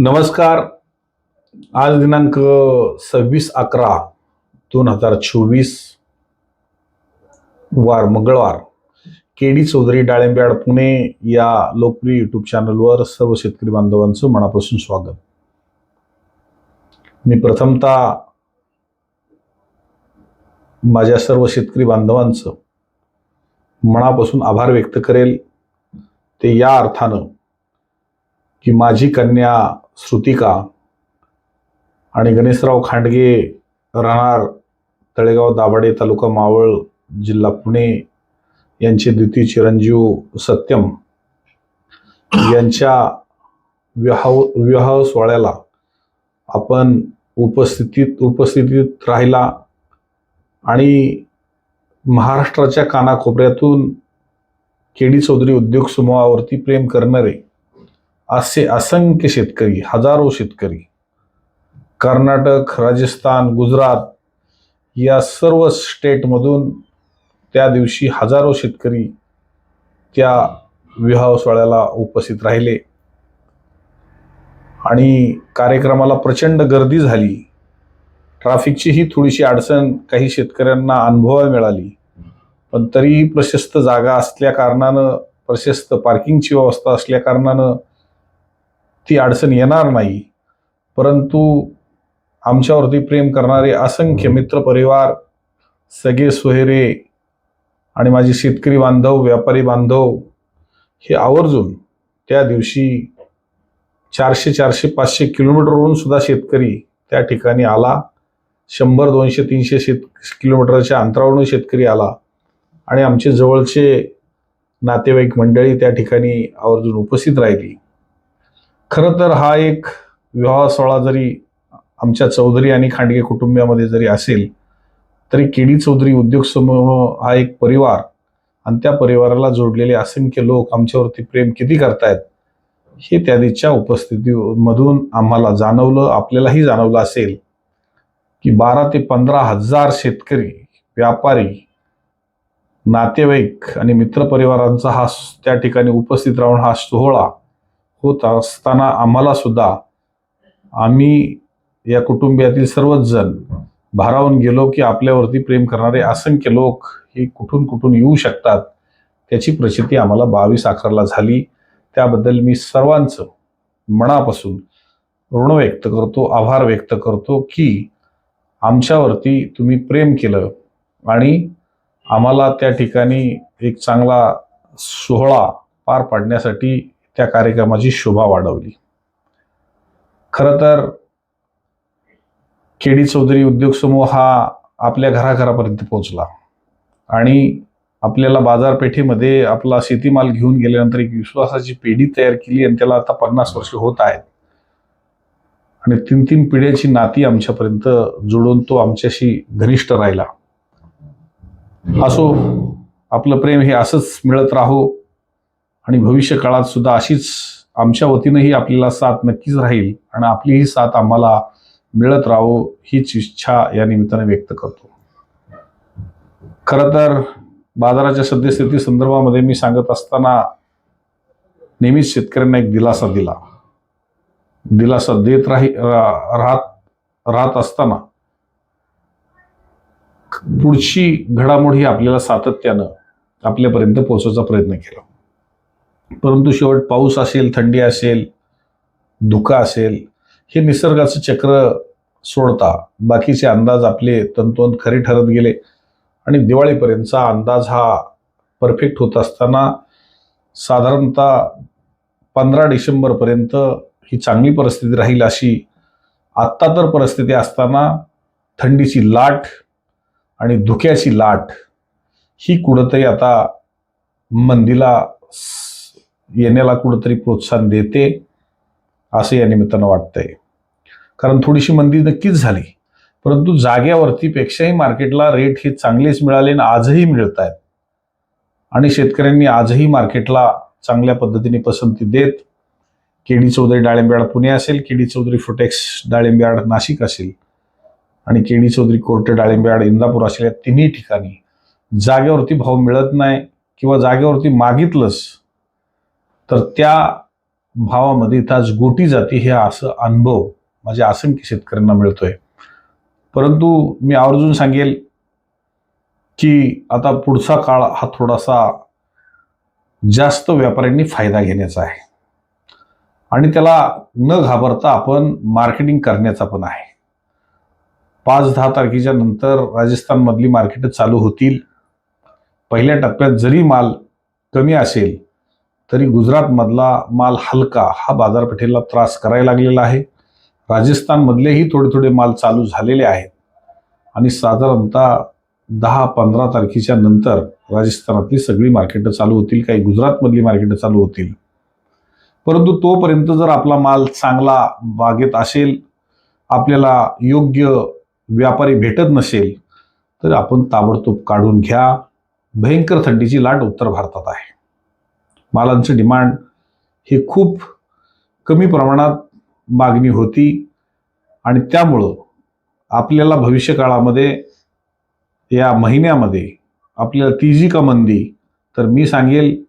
नमस्कार. आज दिनांक सव्वीस अकरा दोन हजार चोवीस. वार मंगळवार. के डी चौधरी डाळिंब्याड पुणे या लोकप्रिय युट्यूब चॅनलवर सर्व शेतकरी बांधवांचं मनापासून स्वागत. मी प्रथमतः माझ्या सर्व शेतकरी बांधवांचं मनापासून आभार व्यक्त करेल. ते या अर्थानं की माझी कन्या श्रुतिका आणि गणेशराव खांडगे राहणार तळेगाव दाभाडे तालुका मावळ जिल्हा पुणे. यांचे द्वितीय चिरंजीव सत्यम यांच्या विवाह विवाह सोहळ्याला आपण उपस्थितीत उपस्थितीत राहिला आणि महाराष्ट्राच्या कानाकोपऱ्यातून केडी चौधरी उद्योग समूहावरती प्रेम करणारे असे असंख्य शेतकरी हजारो शेतकरी कर्नाटक राजस्थान गुजरात या सर्व स्टेटमधून त्या दिवशी हजारो शेतकरी त्या विवाह सोहळ्याला उपस्थित राहिले. आणि कार्यक्रमाला प्रचंड गर्दी झाली. ट्रॅफिकचीही थोडीशी अडचण काही शेतकऱ्यांना अनुभवायला मिळाली. पण तरीही प्रशस्त जागा असल्या कारणानं प्रशस्त पार्किंगची व्यवस्था असल्या कारणानं ती अडचण येणार नाही. परंतु आमच्यावरती प्रेम करणारे असंख्य मित्रपरिवार सगळे सोहेरे आणि माझे शेतकरी बांधव व्यापारी बांधव हे आवर्जून त्या दिवशी चारशे चारशे पाचशे किलोमीटरवरून सुद्धा शेतकरी त्या ठिकाणी आला. शंभर दोनशे तीनशे शेत किलोमीटरच्या अंतरावरून शेतकरी आला आणि आमचे जवळचे नातेवाईक मंडळी त्या ठिकाणी आवर्जून उपस्थित राहिली. खरं तर हा एक विवाह सोहळा जरी आमच्या चौधरी आणि खांडगे कुटुंबियामध्ये जरी असेल तरी केडी चौधरी उद्योग समूह हा एक परिवार आणि त्या परिवाराला जोडलेले असंख्य लोक आमच्यावरती प्रेम किती करतायत हे त्या उपस्थितीमधून आम्हाला जाणवलं आपल्यालाही जाणवलं असेल की बारा ते पंधरा हजार शेतकरी व्यापारी नातेवाईक आणि मित्रपरिवारांचा हा त्या ठिकाणी उपस्थित राहून हा सोहळा होत असताना आम्हाला सुद्धा आम्ही या कुटुंबियातील सर्वच जण भारावून गेलो की आपल्यावरती प्रेम करणारे असंख्य लोक हे कुठून कुठून येऊ शकतात त्याची प्रचिती आम्हाला बावीस अकराला झाली. त्याबद्दल मी सर्वांचं मनापासून ऋण व्यक्त करतो आभार व्यक्त करतो की आमच्यावरती तुम्ही प्रेम केलं आणि आम्हाला त्या ठिकाणी एक चांगला सोहळा पार पाडण्यासाठी त्या कार्यक्रमाची शोभा वाढवली. खरं तर केडी चौधरी उद्योग समूह हा आपल्या घराघरापर्यंत पोहोचला आणि आपल्याला बाजारपेठेमध्ये आपला शेतीमाल घेऊन गेल्यानंतर एक विश्वासाची पेढी तयार केली आणि त्याला आता पन्नास वर्ष होत आहेत. आणि तीन तीन पिढ्याची नाती आमच्यापर्यंत जोडून तो आमच्याशी घनिष्ठ राहिला. असो आपलं प्रेम हे असंच मिळत राहो. आणि भविष्य काळात सुद्धा अशीच आमच्या वतीनंही आपल्याला साथ नक्कीच राहील आणि आपली ही साथ आम्हाला मिळत राहो हीच इच्छा या निमित्ताने व्यक्त करतो. खरं तर बाजाराच्या सद्यस्थिती संदर्भामध्ये मी सांगत असताना नेहमीच शेतकऱ्यांना एक दिलासा दिला. दिलासा देत राही राहत राहत असताना पुढची घडामोड ही आपल्याला सातत्यानं आपल्यापर्यंत पोहोचवायचा प्रयत्न केला. परंतु शेवट पाऊस असेल थंडी असेल धुका असेल हे निसर्गाचं चक्र सोडता बाकीचे अंदाज आपले तंतोतंत खरे ठरत गेले. आणि दिवाळीपर्यंतचा अंदाज हा परफेक्ट होत असताना साधारणतः पंधरा डिसेंबरपर्यंत ही चांगली परिस्थिती राहील अशी आत्ता तर परिस्थिती असताना थंडीची लाट आणि धुक्याची लाट ही कुठंतरी आता मंदीला येण्याला कुठंतरी प्रोत्साहन देते असं या निमित्तानं वाटतंय. कारण थोडीशी मंदी नक्कीच झाली. परंतु जाग्यावरतीपेक्षाही मार्केटला रेट हे चांगलेच मिळाले आणि आजही मिळत आहेत आणि शेतकऱ्यांनी आजही मार्केटला चांगल्या पद्धतीने पसंती देत केडी चौधरी डाळिंब्याड पुणे असेल केडी चौधरी फुटेक्स डाळिंब्याड नाशिक असेल आणि केडी चौधरी कोर्टे डाळिंब्याड इंदापूर असेल या तिन्ही ठिकाणी जागेवरती भाव मिळत नाही किंवा जागेवरती मागितलंच तर त्या भावामध्ये त्याच आज गोटी जाती हे असं अनुभव माझ्या असंख्य शेतकऱ्यांना मिळतोय. परंतु मी आवर्जून सांगेल की आता पुढचा काळ हा थोडासा जास्त व्यापाऱ्यांनी फायदा घेण्याचा आहे. आणि त्याला न घाबरता आपण मार्केटिंग करण्याचा पण आहे. पाच दहा तारखेच्या नंतर राजस्थानमधली मार्केट चालू होतील. पहिल्या टप्प्यात जरी माल कमी असेल तरी गुजरातमधला माल हलका हा बाजारपेठेला त्रास करायला लागलेला आहे. राजस्थानमधलेही थोडे थोडे माल चालू झालेले आहेत. आणि साधारणतः दहा पंधरा तारखेच्या नंतर राजस्थानातली सगळी मार्केटं चालू होतील काही गुजरातमधली मार्केटं चालू होतील. परंतु तोपर्यंत जर आपला माल चांगला बागेत असेल आपल्याला योग्य व्यापारी भेटत नसेल तर आपण ताबडतोब काढून घ्या. भयंकर थंडीची लाट उत्तर भारतात आहे. मालांचं डिमांड हे खूप कमी प्रमाणात मागणी होती. आणि त्यामुळं आपल्याला भविष्य काळामध्ये या महिन्यामध्ये आपल्याला तिजी का मंदी? तर मी सांगेल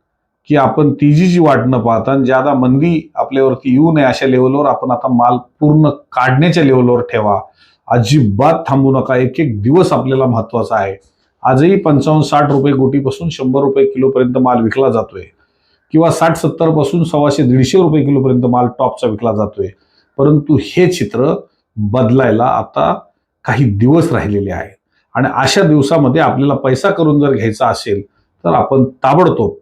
की आपण तिजीची वाट न पाहता आणि ज्यादा मंदी आपल्यावरती येऊ नये अशा लेवलवर आपण आता माल पूर्ण काढण्याच्या लेवलवर ठेवा. अजिबात थांबू नका. एक एक दिवस आपल्याला महत्त्वाचा आहे. आजही पंचावन्न साठ रुपये गोटीपासून शंभर रुपये किलोपर्यंत माल विकला जातोय. किंवा साठ सत्तरपासून सव्वाशे दीडशे रुपये किलोपर्यंत माल टॉपचा विकला जातोय. परंतु हे चित्र बदलायला आता काही दिवस राहिलेले आहेत. आणि अशा दिवसामध्ये आपल्याला पैसा करून जर घ्यायचा असेल तर आपण ताबडतोब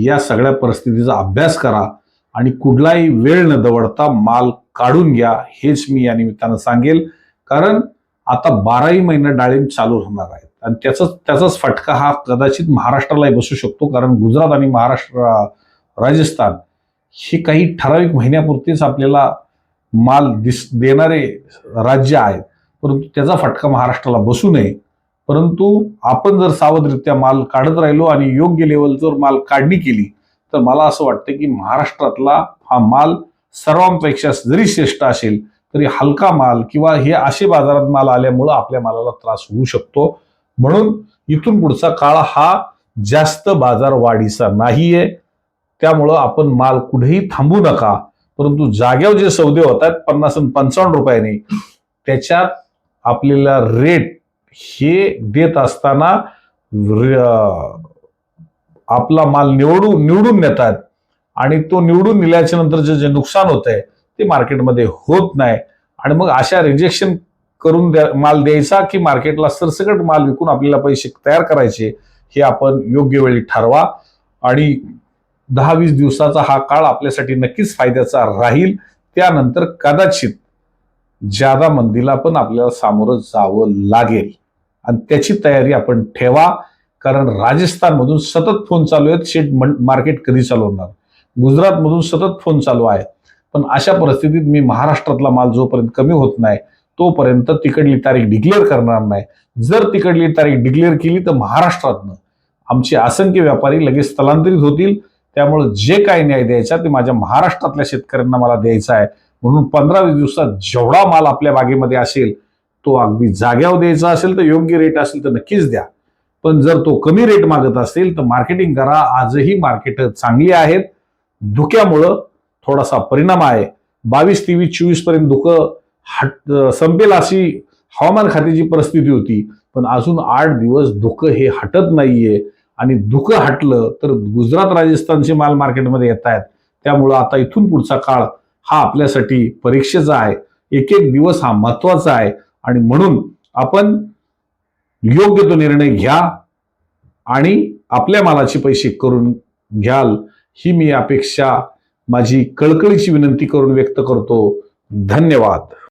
या सगळ्या परिस्थितीचा अभ्यास करा आणि कुठलाही वेळ न दवडता माल काढून घ्या हेच मी या निमित्तानं सांगेल. कारण आता बाराही महिने डाळिंब चालू होणार आहेत. आणि त्याचाच त्याचाच फटका हा कदाचित महाराष्ट्रालाही बसू शकतो कारण गुजरात आणि महाराष्ट्र राजस्थान हे काही ठराविक महिन्यापुरतीच आपल्याला माल दिस देणारे राज्य आहेत. परंतु त्याचा फटका महाराष्ट्राला बसू नये. परंतु आपण जर सावधरित्या माल काढत राहिलो आणि योग्य लेवलवर माल काढणी केली तर मला असं वाटतं की महाराष्ट्रातला हा माल सर्वांपेक्षा जरी श्रेष्ठ असेल तरी हलका माल किंवा हे असे बाजारात माल आल्यामुळं आपल्या मालाला त्रास होऊ शकतो. म्हणून इथून पुढचा काळ हा जास्त बाजार वाढीचा नाहीये. त्यामुळं आपण माल कुठेही थांबू नका. परंतु जाग्यावर जे सौदे होत आहेत पन्नास आणि पंचावन्न रुपयाने त्याच्यात आपल्याला रेट हे देत असताना आपला माल निवडून निवडून नेतात. आणि तो निवडून नेल्याच्या नंतर जे जे नुकसान होत आहे ते मार्केटमध्ये होत नाही. आणि मग अशा रिजेक्शन करून द्या माल द्यायचा की मार्केटला सरसकट माल विकून आपल्याला पैसे तयार करायचे हे आपण योग्य वेळी ठरवा. आणि दहा वीस दिवसाचा हा काळ आपल्यासाठी नक्कीच फायद्याचा राहील. त्यानंतर कदाचित ज्यादा मंदीला पण आपल्याला सामोरं जावं लागेल. आणि त्याची तयारी आपण ठेवा कारण राजस्थानमधून सतत फोन चालू आहेत. शेट मार्केट कधी चालू होणार गुजरातमधून सतत फोन चालू आहे पण अशा परिस्थितीत मी महाराष्ट्रातला माल जोपर्यंत कमी होत नाही तोपर्यंत तिकडली तारीख डिक्लेअर करणार नाही. जर तिकडली तारीख डिक्लेअर केली तर महाराष्ट्रातनं आमचे असंख्य व्यापारी लगेच स्थलांतरित होतील. त्यामुळे जे काही न्याय द्यायचा ते माझ्या महाराष्ट्रातल्या शेतकऱ्यांना मला द्यायचा आहे. म्हणून पंधरा वीस दिवसात जेवढा माल आपल्या बागेमध्ये असेल तो अगदी जाग्यावर द्यायचा असेल तर योग्य रेट असेल तर नक्कीच द्या. पण जर तो कमी रेट मागत असेल तर मार्केटिंग करा. आजही मार्केट चांगली आहेत. धुक्यामुळं थोडासा परिणाम आहे. बावीस तेवीस चोवीसपर्यंत धुकं हट संपेल अशी हवामान खात्याची परिस्थिती होती. पण अजून आठ दिवस धुकं हे हटत नाहीये. आणि धुकं हटलं तर गुजरात राजस्थानचे माल मार्केटमध्ये येत आहेत त्यामुळं आता इथून पुढचा काळ हा आपल्यासाठी परीक्षेचा आहे. एक एक दिवस हा महत्त्वाचा आहे. आणि म्हणून आपण योग्य तो निर्णय घ्या आणि आपल्या मालाचे पैसे करून घ्याल ही मी अपेक्षा माझी कळकळीची विनंती करून व्यक्त करतो. धन्यवाद.